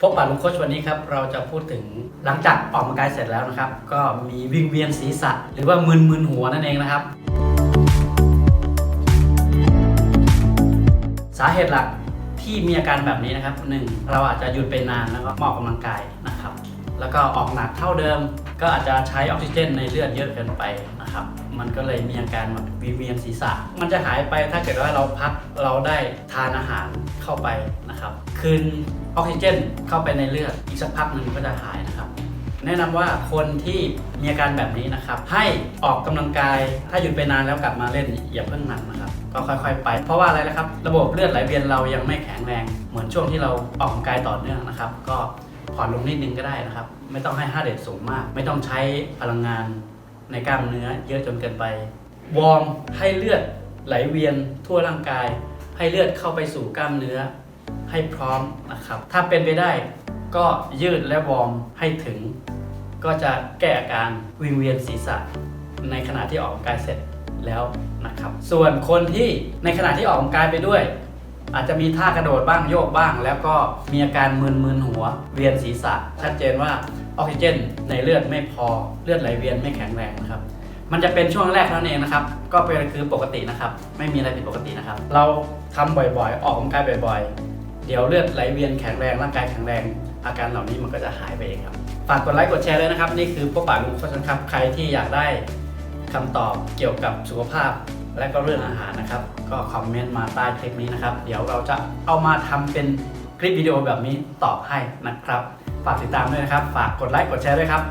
พบปะลุงโคชวันนี้ครับเราจะพูดถึงหลังจากออกกำลังกายเสร็จแล้วนะครับ ก็มีวิ่งเวียนศีรษะ หรือว่ามึนมึนหัวนั่นเองนะครับ สาเหตุหลักที่มีอาการแบบนี้นะครับหนึ่งเราอาจจะหยุดไปนานแล้วก็มาออกกำลังกายนะครับ แล้วก็ออกหนักเท่าเดิม ก็อาจจะใช้ออกซิเจนในเลือดเยอะเกินไปนะครับ มันก็เลยมีอาการแบบวิเวียนศีรษะ มันจะหายไปถ้าเกิดว่าเราพักเราได้ทานอาหารเข้าไปนะครับ คืนออกซิเจนเข้าไปในเลือดอีกสักพักหนึ่งก็จะหายนะครับ แนะนำว่าคนที่มีอาการแบบนี้นะครับ ให้ออกกำลังกายถ้าหยุดไปนานแล้วกลับมาเล่นอย่าเพิ่งหนักนะครับก็ค่อยๆไป เพราะว่าอะไรนะครับ ระบบเลือดไหลเวียนเรายังไม่แข็งแรง เหมือนช่วงที่เราออกกำลังกายต่อเนื่องนะครับ ก็ ผ่อนลงนิดนึงก็ได้นะครับ ไม่ต้องให้ค่าเรทสูงมาก ไม่ต้องใช้พลังงานในกล้ามเนื้อเยอะจนเกินไป วอร์มให้เลือดไหลเวียนทั่วร่างกาย ให้เลือดเข้าไปสู่กล้ามเนื้อ ให้พร้อมนะครับ ถ้าเป็นไปได้ก็ยืดและวอร์มให้ถึง ก็จะแก้อาการวิงเวียนศีรษะ ในขณะที่ออกกำลังกายเสร็จแล้วนะครับ ส่วนคนที่ในขณะที่ออกกำลังกายไปด้วย อาจจะมีท่ากระโดดบ้างโยกบ้าง แล้วก็มีอาการมึนๆหัว เวียนศีรษะ ชัดเจนว่าออกซิเจน ในเลือดไม่พอเลือดไหลเวียนไม่แข็งแรงนะครับมันจะเป็นช่วงแรกเท่านั้นเองนะครับ ก็เป็นคือปกตินะครับ ไม่มีอะไรผิดปกตินะครับ เราทำบ่อยๆ ออกกำลังกายบ่อยๆ เดี๋ยวเลือดไหลเวียนแข็งแรงร่างกายแข็งแรง อาการเหล่านี้มันก็จะหายไปเองครับ ฝากกดไลค์กดแชร์ด้วยนะครับ นี่คือพบปะลุงโคชนครับ ใครที่อยากได้คำตอบเกี่ยวกับสุขภาพ และก็เรื่องอาหารนะครับ ก็คอมเมนต์มาใต้คลิปนี้นะครับ เดี๋ยวเราจะเอามาทำเป็นคลิปวิดีโอแบบนี้ตอบให้นะครับ ฝากติดตามด้วยนะครับ ฝากกดไลค์กดแชร์ด้วยครับ